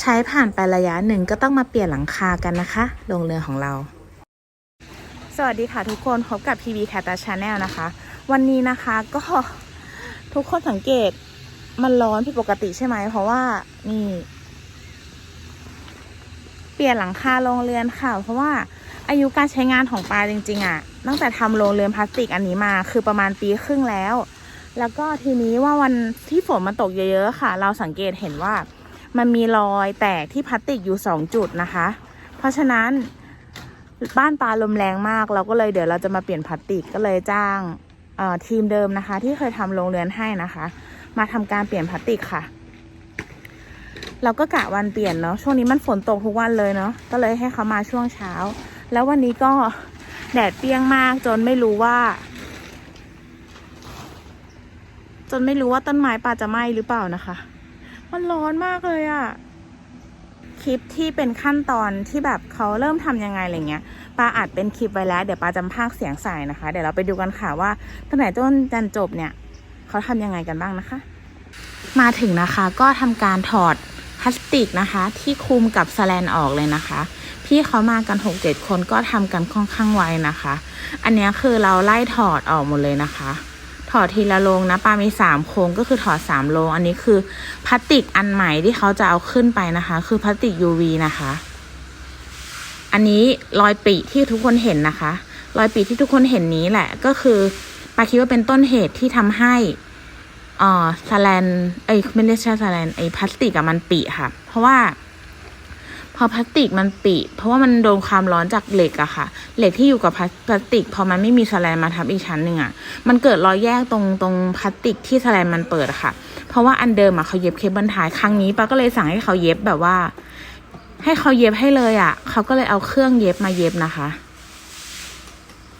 ใช้ผ่านไประยะหนึ่งก็ต้องมาเปลี่ยนหลังคากันนะคะโรงเรือนของเรา สวัสดีค่ะทุกคนพบกับ PB c a t a Channel นะคะ วันนี้นะคะก็ทุกคนสังเกตมันร้อนผิดปกติใช่ไหม เพราะว่านี่ เปลี่ยนหลังคาโรงเรือนค่ะ เพราะว่าอายุการใช้งานของปลาจริงๆอะ่ะ ตั้งแต่ทำโรงเรือนพลาสติกอันนี้มา คือประมาณปีครึ่งแล้ว แล้วก็ทีนี้ว่าวันที่ฝนมันตกเยอะๆค่ะ เราสังเกตเห็นว่า มันมีรอยแตกที่พลาสติกอยู่สองจุดนะคะ เพราะฉะนั้นบ้านปลาลมแรงมากเราก็เลยเดี๋ยวเราจะมาเปลี่ยนพลาสติกก็เลยจ้างทีมเดิมนะคะ ที่เคยทำโรงเรือนให้นะคะ มาทำการเปลี่ยนพลาสติกค่ะ เราก็กะวันเปลี่ยนเนาะช่วงนี้มันฝนตกทุกวันเลยเนาะก็เลยให้เขามาช่วงเช้า แล้ววันนี้ก็แดดเปรี้ยงมากจนไม่รู้ว่า จนไม่รู้ว่าต้นไม้ปลาจะไหม้หรือเปล่านะคะ มันร้อนมากเลยอะคลิปที่เป็นขั้นตอนที่แบบเขาเริ่มทำยังไงอะไรเงี้ยปาอัดเป็นคลิปไว้แล้ว เดี๋ยวปาจำภาคเสียงใส่นะคะ เดี๋ยวเราไปดูกันค่ะว่าตั้งแต่ต้นจนจบเนี่ย เขาทำยังไงกันบ้างนะคะ มาถึงนะคะก็ทำการถอดพลาสติกนะคะ ที่คลุมกับสแลนออกเลยนะคะ พี่เขามากันหกเจ็ดคนก็ทำกันค่อนข้างไวนะคะ อันนี้คือเราไล่ถอดออกหมดเลยนะคะ อดทีละโลงนะปามีสามโครงก็คือถอดสามโลงอันนี้คือพลาสติกอันใหม่ที่เขาจะเอาขึ้นไปนะคะ คือพลาสติก UV นะคะ อันนี้รอยปีที่ทุกคนเห็นนะคะ รอยปีที่ทุกคนเห็นนี้แหละก็คือปาคิดว่าเป็นต้นเหตุที่ทำให้อ่อสแลนไอ้ไม่ได้ใช่สแลนไอ้พลาสติกอะมันปีค่ะ เพราะว่า พอพลาสติกมันปีเพราะว่ามันโดนความร้อนจากเหล็กอะค่ะ เหล็กที่อยู่กับพลาสติก พอมันไม่มีสแลนมาทับอีกชั้นหนึ่งอะมันเกิดรอยแยกตรงตรงพลาสติกที่สแลนมันเปิดอะค่ะ เพราะว่าอันเดิมอะเขาเย็บเคเบิลไทยครั้งนี้ป้าก็เลยสั่งให้เขาเย็บแบบว่า ให้เขาเย็บให้เลยอะเขาก็เลยเอาเครื่องเย็บมาเย็บนะคะ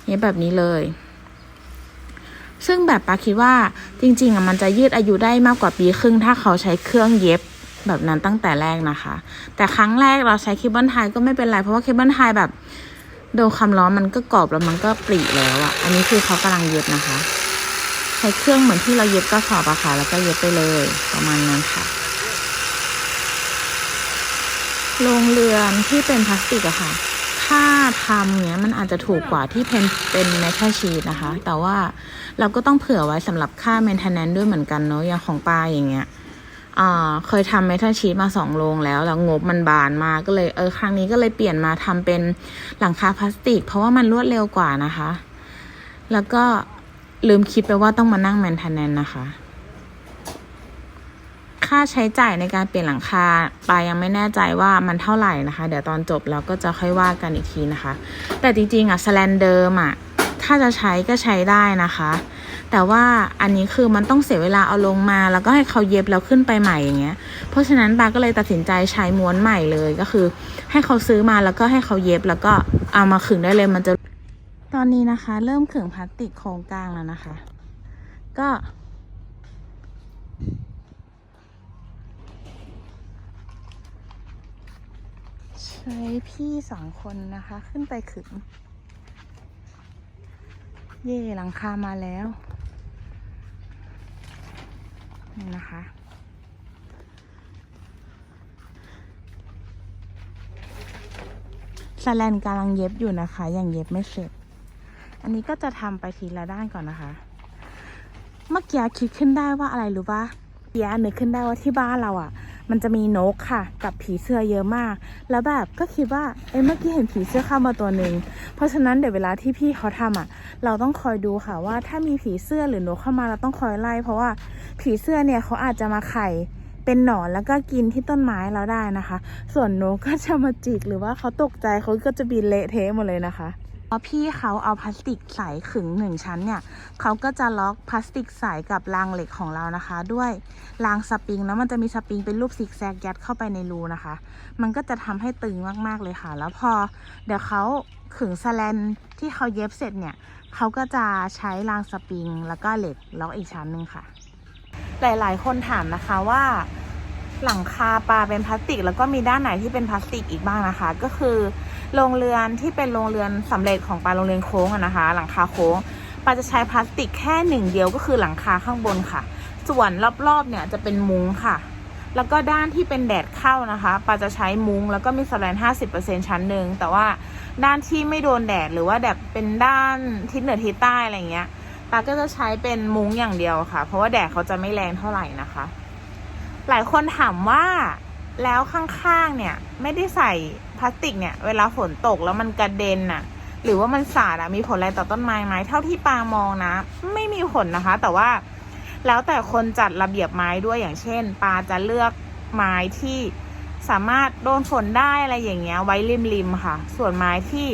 เย็บแบบนี้เลย ซึ่งแบบปาคิดว่าจริง ๆอะมันจะยืดอายุได้มากกว่าปีครึ่งถ้าเขาใช้เครื่องเย็บ แบบนั้นตั้งแต่แรกนะคะ แต่ครั้งแรกเราใช้เคเบิลไทยก็ไม่เป็นไร เพราะว่าเคเบิลไทยแบบโดนความร้อนมันก็กรอบแล้วมันก็ปริแล้วอะอันนี้คือเขากำลังเย็บนะคะ ใช้เครื่องเหมือนที่เราเย็บกระสอบอะค่ะ แล้วก็เย็บไปเลยประมาณนั้นค่ะโรงเรือนที่เป็นพลาสติกอะค่ะ ค่าทำเนี้ยมันอาจจะถูกกว่าที่เป็นเป็นเมทัลชีตนะคะ แต่ว่าเราก็ต้องเผื่อไว้สำหรับค่า maintenance ด้วยเหมือนกันเนาะอย่างของปลาอย่างเงี้ย เคยทำเมทัลชีตมาสองโรงแล้ว แล้วงบมันบานมากก็เลยเออครั้งนี้ก็เลยเปลี่ยนมาทำเป็นหลังคาพลาสติก เพราะว่ามันรวดเร็วกว่านะคะ แล้วก็ลืมคิดไปว่าต้องมานั่ง maintenance นะคะ ค่าใช้จ่ายในการเปลี่ยนหลังคาปายังไม่แน่ใจว่ามันเท่าไหร่นะคะ เดี๋ยวตอนจบเราก็จะค่อยว่ากันอีกทีนะคะ แต่จริงๆอะสแลนเดิมอะถ้าจะใช้ก็ใช้ได้นะคะ แต่ว่าอันนี้คือมันต้องเสียเวลาเอาลงมา แล้วก็ให้เขาเย็บแล้วขึ้นไปใหม่อย่างเงี้ย เพราะฉะนั้นปาก็เลยตัดสินใจใช้ม้วนใหม่เลยก็คือ ให้เขาซื้อมาแล้วก็ให้เขาเย็บแล้วก็เอามาขึงได้เลยมันจะ ตอนนี้นะคะ เริ่มขึงพลาสติกโครงกลางแล้วนะคะ ก็ใช้พี่สองคนนะคะ ขึ้นไปขึง เย่หลังคามาแล้ว นี่นะคะ สแลนกำลังเย็บอยู่นะคะ ยังเย็บไม่เสร็จ อันนี้ก็จะทำไปทีละด้านก่อนนะคะ เมื่อกี้คิดขึ้นได้ว่าอะไรรู้ปะ เปียนึกขึ้นได้ว่าที่บ้านเราอะ มันจะมีนกค่ะ กับผีเสื้อเยอะมาก แล้วแบบก็คิดว่าเอ้เมื่อกี้เห็นผีเสื้อเข้ามาตัวหนึ่งเพราะฉะนั้นเดี๋ยวเวลาที่พี่เขาทำอะ เราต้องคอยดูค่ะว่าถ้ามีผีเสื้อหรือนกเข้ามาเราต้องคอยไล่ เพราะว่าผีเสื้อเนี่ยเขาอาจจะมาไข่เป็นหนอนแล้วก็กินที่ต้นไม้เราได้นะคะ ส่วนนกก็จะมาจิกหรือว่าเขาตกใจเขาก็จะบินเละเทะหมดเลยนะคะ พอพี่เขาเอาพลาสติกใสขึงหนึ่งชั้นเนี่ยเขาก็จะล็อกพลาสติกใสกับรางเหล็กของเรานะคะ ด้วยรางสปริงแล้วมันจะมีสปริงเป็นรูปซิกแซกยัดเข้าไปในรูนะคะ มันก็จะทำให้ตึงมากๆเลยค่ะ แล้วพอเดี๋ยวเขาขึงสแลนที่เขาเย็บเสร็จเนี่ยเขาก็จะใช้รางสปริงแล้วก็เหล็กล็อกอีกชั้นหนึ่งค่ะ หลายๆ คนถามนะคะว่าหลังคาปลาเป็นพลาสติก แล้วก็มีด้านไหนที่เป็นพลาสติกอีกบ้างนะคะ ก็คือ โรงเรือนที่เป็นโรงเรือนสำเร็จของปลาโรงเรือนโค้งอะนะคะ หลังคาโค้งปลาจะใช้พลาสติกแค่หนึ่งเดียวก็คือหลังคาข้างบนค่ะ ส่วนรอบๆเนี่ยจะเป็นมุ้งค่ะ แล้วก็ด้านที่เป็นแดดเข้านะคะปลาจะใช้มุ้งแล้วก็มีสแลน50%ชั้นหนึ่งแต่ว่าด้านที่ไม่โดนแดดหรือว่าแดดเป็นด้านทิศเหนือทิศใต้อะไรเงี้ยปลาก็จะใช้เป็นมุ้งอย่างเดียวค่ะ เพราะว่าแดดเขาจะไม่แรงเท่าไหร่นะคะ หลายคนถามว่าแล้วข้างๆเนี่ยไม่ได้ใส่ พลาสติกเนี่ยเวลาฝนตกแล้วมันกระเด็นน่ะ หรือว่ามันสาดอะมีผลอะไรต่อต้นไม้ไหมเท่าที่ปามองนะ ไม่มีผลนะคะ แต่ว่าแล้วแต่คนจัดระเบียบไม้ด้วยอย่างเช่น ปาจะเลือกไม้ที่สามารถโดนฝนได้อะไรอย่างเงี้ย ไว้ริมๆค่ะ ส่วนไม้ที่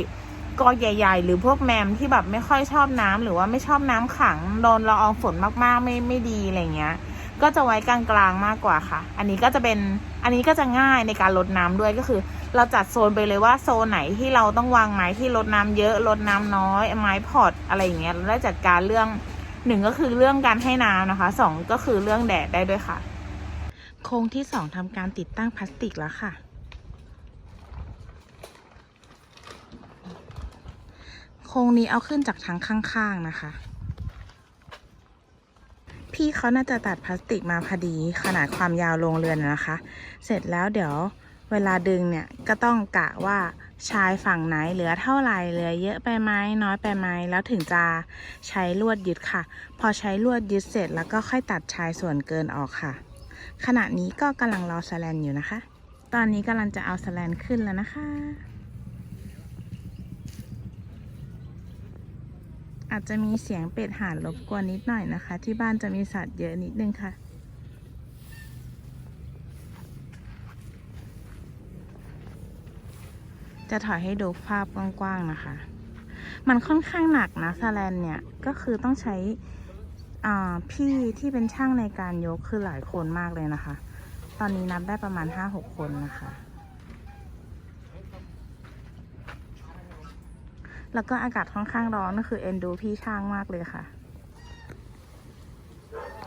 กอใหญ่ ๆ หรือพวกแมมที่แบบไม่ค่อยชอบน้ำหรือว่าไม่ชอบน้ำขังโดนละอองฝนมากๆไม่ไม่ดีอะไรเงี้ย ก็จะไว้กลางๆมากกว่าค่ะ อันนี้ก็จะเป็น อันนี้ก็จะง่ายในการลดน้ำด้วยก็คือ เราจัดโซนไปเลยว่าโซนไหนที่เราต้องวางไม้ที่ลดน้ำเยอะลดน้ำน้อย ไม้พอตอะไรอย่างเงี้ยเราได้จัดการเรื่องหนึ่งก็คือเรื่องการให้น้ำนะคะสองก็คือเรื่องแดดได้ด้วยค่ะ โครงที่สองทำการติดตั้งพลาสติกแล้วค่ะ โครงนี้เอาขึ้นจากทางข้างๆนะคะ พี่เขาน่าจะตัดพลาสติกมาพอดีขนาดความยาวโรงเรือนนะนะคะ เสร็จแล้วเดี๋ยวเวลาดึงเนี่ยก็ต้องกะว่าชายฝั่งไหนเหลือเท่าไหร่เหลือเยอะไปไหมน้อยไปไหมแล้วถึงจะใช้ลวดยึดค่ะ พอใช้ลวดยึดเสร็จแล้วก็ค่อยตัดชายส่วนเกินออกค่ะ ขณะนี้ก็กำลังรอสแลนอยู่นะคะ ตอนนี้กำลังจะเอาสแลนขึ้นแล้วนะคะ อาจจะมีเสียงเป็ดห่านรบกวนนิดหน่อยนะคะ ที่บ้านจะมีสัตว์เยอะนิดนึงค่ะ จะถอยให้ดูภาพกว้างๆนะคะ มันค่อนข้างหนักนะสแลนเนี่ยก็คือต้องใช้อ่าพี่ที่เป็นช่างในการยกคือหลายคนมากเลยนะคะ ตอนนี้นับได้ประมาณ 5-6 คนนะคะ แล้วก็อากาศค่อนข้างร้อนก็คือเอ็นดูพี่ช่างมากเลยค่ะ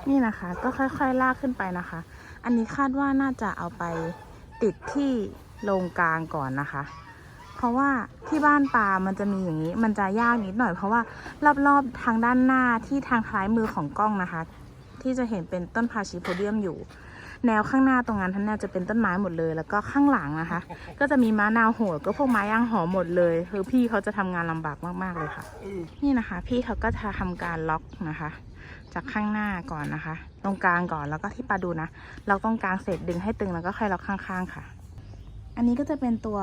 นี่นะคะ ก็ค่อยๆลากขึ้นไปนะคะ อันนี้คาดว่าน่าจะเอาไปติดที่โรงกลางก่อนนะคะ เพราะว่าที่บ้านปลามันจะมีอย่างนี้ มันจะยากนิดหน่อย เพราะว่ารอบๆทางด้านหน้าที่ทางท้ายมือของกล้องนะคะ ที่จะเห็นเป็นต้นพาชิโพเดียมอยู่ แนวข้างหน้าตรงนั้นท่านน่าจะเป็นต้นไม้หมดเลย แล้วก็ข้างหลังนะคะ ก็จะมีม้านาวโหดก็พวกไม้ย่างหอมหมดเลยคือพี่เขาจะทำงานลำบากมากๆเลยค่ะ นี่นะคะ พี่เขาก็จะทำการล็อกนะคะ จากข้างหน้าก่อนนะคะ ตรงกลางก่อนแล้วก็ที่ปลาดูนะล็อกตรงกลางเสร็จดึงให้ตึงแล้วก็ค่อยล็อกข้างๆค่ะ อันนี้ก็จะเป็นตัว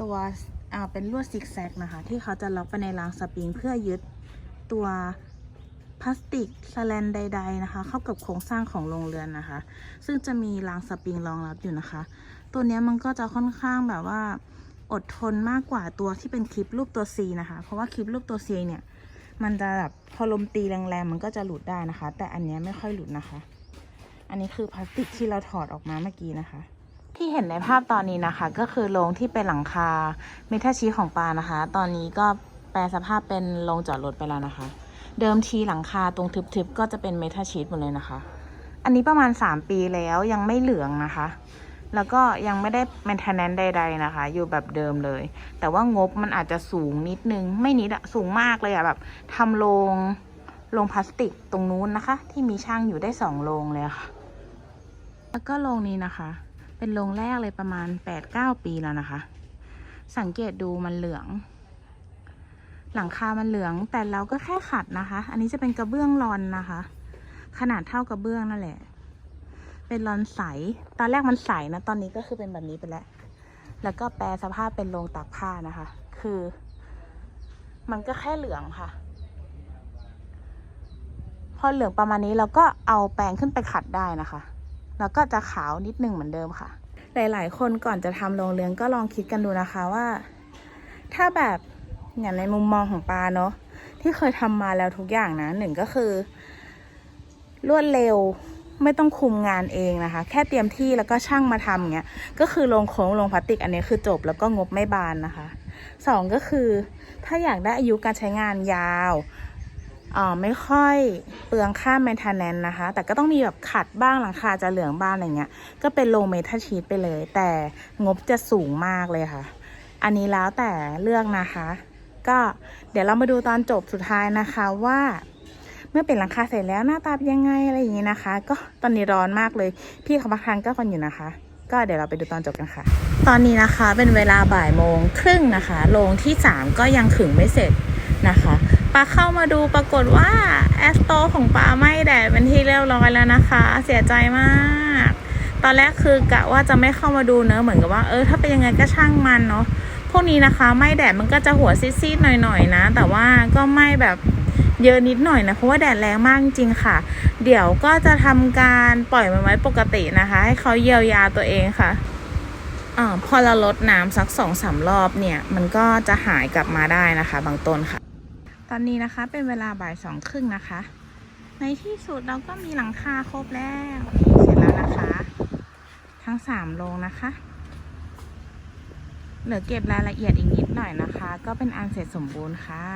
ตัวอ่าเป็นลวดซิกแซกนะคะ ที่เขาจะล็อกไปในรางสปริงเพื่อยึดตัว พลาสติกสแลนใด ๆ นะคะ เข้ากับโครงสร้างของโรงเรือนนะคะ ซึ่งจะมีรางสปริงรองรับอยู่นะคะ ตัวนี้มันก็จะค่อนข้างแบบว่า อดทนมากกว่าตัวที่เป็นคลิปรูปตัว C นะคะ เพราะว่าคลิปรูปตัว C เนี่ย มันจะแบบพอลมตีแรงๆมันก็จะหลุดได้นะคะ แต่อันนี้ไม่ค่อยหลุดนะคะ อันนี้คือพลาสติกที่เราถอดออกมาเมื่อกี้นะคะที่เห็นในภาพตอนนี้นะคะ ก็คือโรงที่เป็นหลังคาเมทัลชีของปลานะคะ ตอนนี้ก็แปลสภาพเป็นโรงจอดรถไปแล้วนะคะ เดิมทีหลังคาตรงทึบๆก็จะเป็นเมทัลชีทหมดเลยนะคะ อันนี้ประมาณ 3 ปีแล้วยังไม่เหลืองนะคะ แล้วก็ยังไม่ได้ maintenance ใด ๆนะคะ อยู่แบบเดิมเลย แต่ว่างบมันอาจจะสูงนิดนึง ไม่นิดอะสูงมากเลยอะแบบทำโรงโรงพลาสติกตรงนู้นนะคะ ที่มีช่างอยู่ได้สองโรงเลยค่ะ แล้วก็โรงนี้นะคะ เป็นโรงแรกเลยประมาณ8-9ปีแล้วนะคะ สังเกตดูมันเหลือง หลังคามันเหลือง แต่เราก็แค่ขัดนะคะ อันนี้จะเป็นกระเบื้องรอนนะคะ ขนาดเท่ากระเบื้องนั่นแหละ เป็นรอนใส ตอนแรกมันใสนะ ตอนนี้ก็คือเป็นแบบนี้ไปแล้ว แล้วก็แปลสภาพเป็นโรงตากผ้านะคะ คือ มันก็แค่เหลืองค่ะ พอเหลืองประมาณนี้เราก็เอาแปรงขึ้นไปขัดได้นะคะ แล้วก็จะขาวนิดนึงเหมือนเดิมค่ะ หลาย ๆ คนก่อนจะทำโรงเรือนก็ลองคิดกันดูนะคะว่า ถ้าแบบ อย่างในมุมมองของปาเนาะที่เคยทำมาแล้วทุกอย่างนะหนึ่งก็คือ รวดเร็วไม่ต้องคุมงานเองนะคะ แค่เตรียมที่แล้วก็ช่างมาทำเงี้ยก็คือลงโค้งลงพลาสติกอันนี้คือจบแล้วก็งบไม่บานนะคะสองก็คือ ถ้าอยากได้อายุการใช้งานยาวอ่าไม่ค่อยเปลืองค่า maintenance นะคะ แต่ก็ต้องมีแบบขัดบ้างหลังคาจะเหลืองบ้างอะไรเงี้ย ก็เป็นโลเมทัลชีตไปเลย แต่งบจะสูงมากเลยค่ะ อันนี้แล้วแต่เลือกนะคะ ก็เดี๋ยวเรามาดูตอนจบสุดท้ายนะคะว่าเมื่อเป็นหลังคาเสร็จแล้วหน้าตาเป็นยังไงอะไรอย่างนี้นะคะ ก็ตอนนี้ร้อนมากเลย พี่เขามาทานก็กันอยู่นะคะ ก็เดี๋ยวเราไปดูตอนจบกันค่ะ ตอนนี้นะคะเป็นเวลาบ่ายโมงครึ่งนะคะโรงที่ 3 ก็ยังขึงไม่เสร็จนะคะปาเข้ามาดูปรากฏว่าแอสโตของปาไหม้แดดเป็นที่เรียบร้อยแล้วนะคะ เสียใจมาก ตอนแรกคือกะว่าจะไม่เข้ามาดูเนอะเหมือนกับว่าเออถ้าเป็นยังไงก็ช่างมันเนาะ พวกนี้นะคะไหม้แดดมันก็จะหัวซีดๆหน่อยๆนะ แต่ว่าก็ไหม้แบบเยอะนิดหน่อยนะเพราะว่าแดดแรงมากจริงค่ะ เดี๋ยวก็จะทำการปล่อยมันไว้ปกตินะคะ ให้เขาเยียวยาตัวเองค่ะอพอเราลดน้ำสักสองสามรอบเนี่ย มันก็จะหายกลับมาได้นะคะ บางต้นค่ะ ตอนนี้นะคะเป็นเวลาบ่ายสองครึ่งนะคะ ในที่สุดเราก็มีหลังคาครบแล้ว เสร็จแล้วนะคะ ทั้งสามโรงนะคะ เหลือเก็บรายละเอียดอีกนิดหน่อยนะคะ ก็เป็นอันเสร็จสมบูรณ์ค่ะ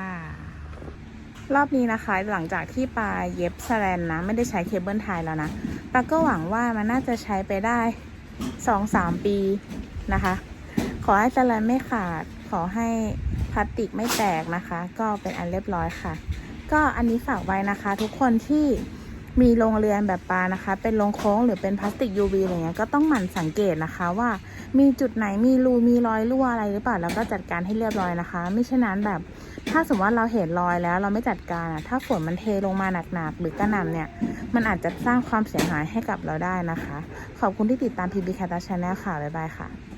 รอบนี้นะคะหลังจากที่ปลาเย็บสแลนนะ ไม่ได้ใช้เคเบิลไทยแล้วนะปลาก็หวังว่ามันน่าจะใช้ไปได้สองสามปีนะคะ ขอให้สแลนไม่ขาด ขอให้พลาสติกไม่แตกนะคะ ก็เป็นอันเรียบร้อยค่ะ ก็อันนี้ฝากไว้นะคะ ทุกคนที่ มีโรงเรือนแบบปลานะคะ เป็นโรงโค้งหรือเป็นพลาสติก UV อะไรเงี้ยก็ต้องหมั่นสังเกตนะคะว่ามีจุดไหนมีรูมีรอยรั่วอะไรหรือเปล่าแล้วก็จัดการให้เรียบร้อยนะคะ ไม่เช่นนั้นแบบ ถ้าสมมติว่าเราเห็นรอยแล้วเราไม่จัดการอะถ้าฝนมันเทลงมาหนักๆหรือกระหน่ำเนี่ย มันอาจจะสร้างความเสียหายให้กับเราได้นะคะ ขอบคุณที่ติดตาม PB c a t a Channel ค่ะบ๊ายบายค่ะ